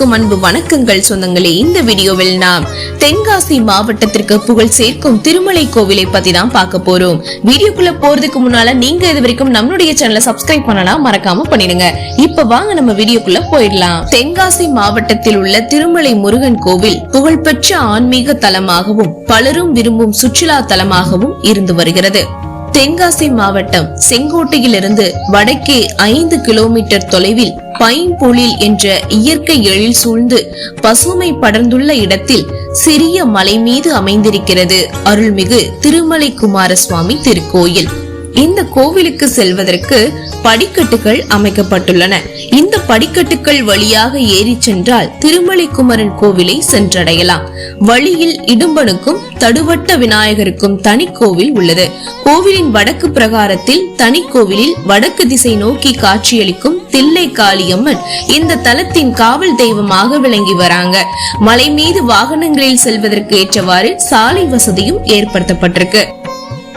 அனைவருக்கும் அன்பு வணக்கங்கள் சொந்தங்களே. இந்த வீடியோவில் நாம் தென்காசி மாவட்டத்திற்கு புகழ் சேர்க்கும் திருமலை கோவிலை பத்தி தான் பார்க்க போறோம். வீடியோக்குள்ள போறதுக்கு முன்னால நீங்க இது வரைக்கும் நம்மளுடைய சேனலை சப்ஸ்கிரைப் பண்ணலாம். மறக்காம பண்ணிடுங்க. இப்ப வாங்க நம்ம வீடியோக்குள்ள போயிடலாம். தென்காசி மாவட்டத்தில் உள்ள திருமலை முருகன் கோவில் புகழ்பெற்ற ஆன்மீக தலமாகவும் பலரும் விரும்பும் சுற்றுலா தலமாகவும் இருந்து வருகிறது. தென்காசி மாவட்டம் செங்கோட்டையிலிருந்து வடக்கே ஐந்து கிலோமீட்டர் தொலைவில் பைம்பொழில் என்ற இயற்கை எழில் சூழ்ந்து பசுமை படர்ந்துள்ள இடத்தில் சிறிய மலை மீது அமைந்திருக்கிறது அருள்மிகு திருமலை குமாரசுவாமி திருக்கோயில். இந்த கோவிலுக்கு செல்வதற்கு படிக்கட்டுகள் அமைக்கப்பட்டுள்ளன. இந்த படிக்கட்டுகள் வழியாக ஏறி சென்றால் திருமலை குமரன் கோவிலை சென்றடையலாம். வழியில் இடும்பனுக்கும் தடுவட்ட விநாயகருக்கும் தனி கோவில் உள்ளது. கோவிலின் வடக்கு பிரகாரத்தில் தனி கோவிலில் வடக்கு திசை நோக்கி காட்சியளிக்கும் தில்லை காளியம்மன் இந்த தலத்தின் காவல் தெய்வமாக விளங்கி வராங்க. மலை மீது வாகனங்களில் செல்வதற்கு ஏற்றவாறு சாலை வசதியும் ஏற்படுத்தப்பட்டிருக்கு.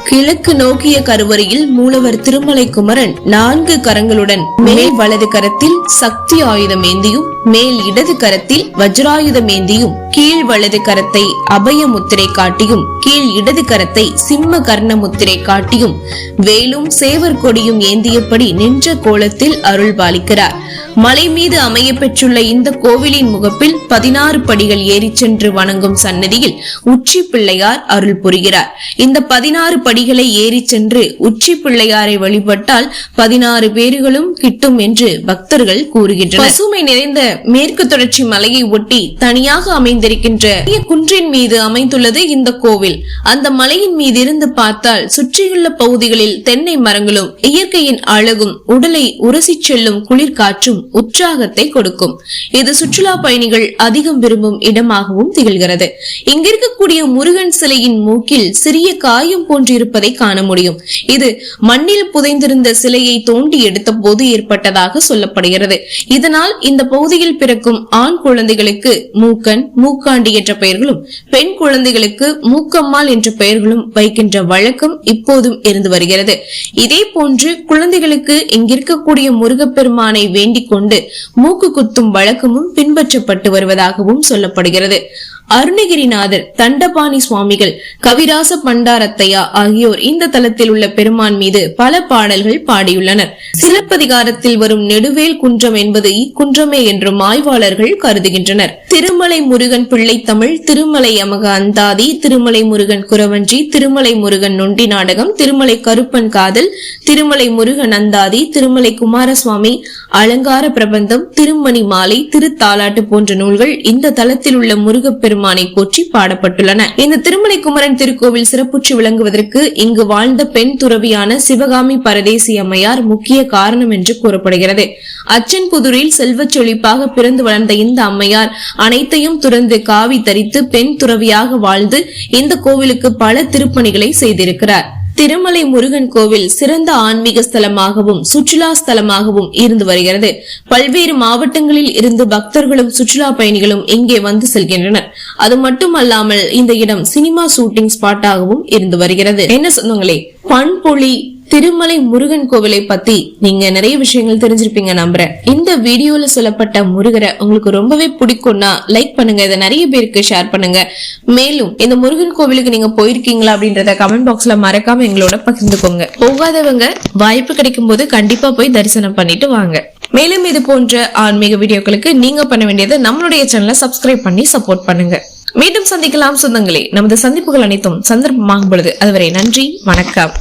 கிழக்கு நோக்கிய கருவறையில் மூலவர் திருமலை குமரன் நான்கு கரங்களுடன் மேல் வலது கரத்தில் சக்தி ஆயுதம் ஏந்தியும் மேல் இடது கரத்தில் வஜ்ராயுதம் ஏந்தியும் கீழ் வலது கரத்தை அபய முத்திரை காட்டியும் கீழ் இடது கரத்தை சிம்ம கர்ண முத்திரை காட்டியும் வேலும் சேவர் கொடியும் ஏந்தியபடி நின்ற கோலத்தில் அருள் பாலிக்கிறார். மலை மீது அமைய பெற்றுள்ள இந்த கோவிலின் முகப்பில் பதினாறு படிகள் ஏறி சென்று வணங்கும் சன்னதியில் உச்சி பிள்ளையார் அருள் புரிகிறார். இந்த பதினாறு படிகளை ஏறி சென்று உச்சி பிள்ளையாரை வழிபட்டால் பதினாறு பேர்களும் கிட்டும் என்று பக்தர்கள் கூறுகின்றனர். பசுமை நிறைந்த மேற்கு தொடர்ச்சி மலையை ஒட்டி தனியாக அமைந்திருக்கின்ற குன்றின் மீது அமைந்துள்ளது இந்த கோவில். அந்த மலையின் மீது இருந்து பார்த்தால் சுற்றியுள்ள பகுதிகளில் தென்னை மரங்களும் இயற்கையின் அழகும் உடலை உரசி செல்லும் குளிர்காற்றும் உற்சாகத்தை கொடுக்கும். இது சுற்றுலா பயணிகள் அதிகம் விரும்பும் இடமாகவும் திகழ்கிறது. இங்கிருக்கக்கூடிய முருகன் சிலையின் மூக்கில் சிறிய காயம் இருப்பதை காண முடியும். இது மண்ணில் புதைந்திருந்த சிலையை தோண்டி எடுத்த போது ஏற்பட்டதாக சொல்லப்படுகிறது. இதனால் இந்த பகுதியில் பிறக்கும் ஆண் குழந்தைகளுக்கு மூக்கன் மூக்காண்டி என்ற பெயர்களும் பெண் குழந்தைகளுக்கு மூக்கம்மாள் என்ற பெயர்களும் வைக்கின்ற வழக்கம் இப்போதும் இருந்து வருகிறது. இதே போன்று குழந்தைகளுக்கு இங்கிருக்கக்கூடிய முருகப்பெருமானை வேண்டிக் கொண்டு மூக்கு குத்தும் வழக்கமும் பின்பற்றப்பட்டு வருவதாகவும் சொல்லப்படுகிறது. அருணகிரிநாதர் தண்டபாணி சுவாமிகள் கவிராச பண்டாரத்தையா ஆகியோர் இந்த தலத்தில் உள்ள பெருமான் மீது பல பாடல்கள் பாடியுள்ளனர். சிலப்பதிகாரத்தில் வரும் நெடுவேல் குன்றம் என்பது இக்குன்றமே என்றும் ஆய்வாளர்கள் கருதுகின்றனர். திருமலை முருகன் பிள்ளை தமிழ் திருமலை அமக அந்தாதி திருமலை முருகன் குரவஞ்சி திருமலை முருகன் நொண்டி நாடகம் திருமலை கருப்பன் காதல் திருமலை முருகன் அந்தாதி திருமலை குமாரசுவாமி அலங்கார பிரபந்தம் திருமணி மாலை திருத்தாலாட்டு போன்ற நூல்கள் இந்த தலத்தில் உள்ள முருகப்பெரு முருகப்பெருமானை போற்றி பாடப்பட்டுள்ளன. இந்த திருமலை குமரன் திருக்கோவில் சிறப்புற்று விளங்குவதற்கு இங்கு வாழ்ந்த பெண் துறவியான சிவகாமி பரதேசி அம்மையார் முக்கிய காரணம் என்று கூறப்படுகிறது. அச்சன் புதூரில் செல்வச் செழிப்பாக பிறந்து வளர்ந்த இந்த அம்மையார் அனைத்தையும் துறந்து காவி தரித்து பெண் துறவியாக வாழ்ந்து இந்த கோவிலுக்கு பல திருப்பணிகளை செய்திருக்கிறார். திருமலை முருகன் கோவில் சிறந்த ஆன்மீக ஸ்தலமாகவும் சுற்றுலா ஸ்தலமாகவும் இருந்து வருகிறது. பல்வேறு மாவட்டங்களில் இருந்து பக்தர்களும் சுற்றுலா பயணிகளும் இங்கே வந்து செல்கின்றனர். அது மட்டுமல்லாமல் இந்த இடம் சினிமா ஷூட்டிங் ஸ்பாட்டாகவும் இருந்து வருகிறது. என்ன சொந்தங்களே பண்பொழி திருமலை முருகன் கோவிலை பத்தி நீங்க நிறைய விஷயங்கள் தெரிஞ்சிருப்பீங்க நம்புறேன். இந்த வீடியோல சொல்லப்பட்ட முருகரை உங்களுக்கு ரொம்பவே பிடிக்கும்னா லைக் பண்ணுங்க. இதை நிறைய பேருக்கு ஷேர் பண்ணுங்க. மேலும் இந்த முருகன் கோவிலுக்கு நீங்க போயிருக்கீங்களா அப்படின்றத கமெண்ட் பாக்ஸ்ல மறக்காம எங்களோட பகிர்ந்துக்கோங்க. போகாதவங்க வாய்ப்பு கிடைக்கும் போது கண்டிப்பா போய் தரிசனம் பண்ணிட்டு வாங்க. மேலும் இது போன்ற ஆன்மீக வீடியோக்களுக்கு நீங்க பண்ண வேண்டியது நம்மளுடைய சேனலை சப்ஸ்கிரைப் பண்ணி சப்போர்ட் பண்ணுங்க. மீண்டும் சந்திக்கலாம் சொந்தங்களே. நமது சந்திப்புகள் அனைத்தும் சந்தர்ப்பமாகும் பொழுது. அதுவரை நன்றி வணக்கம்.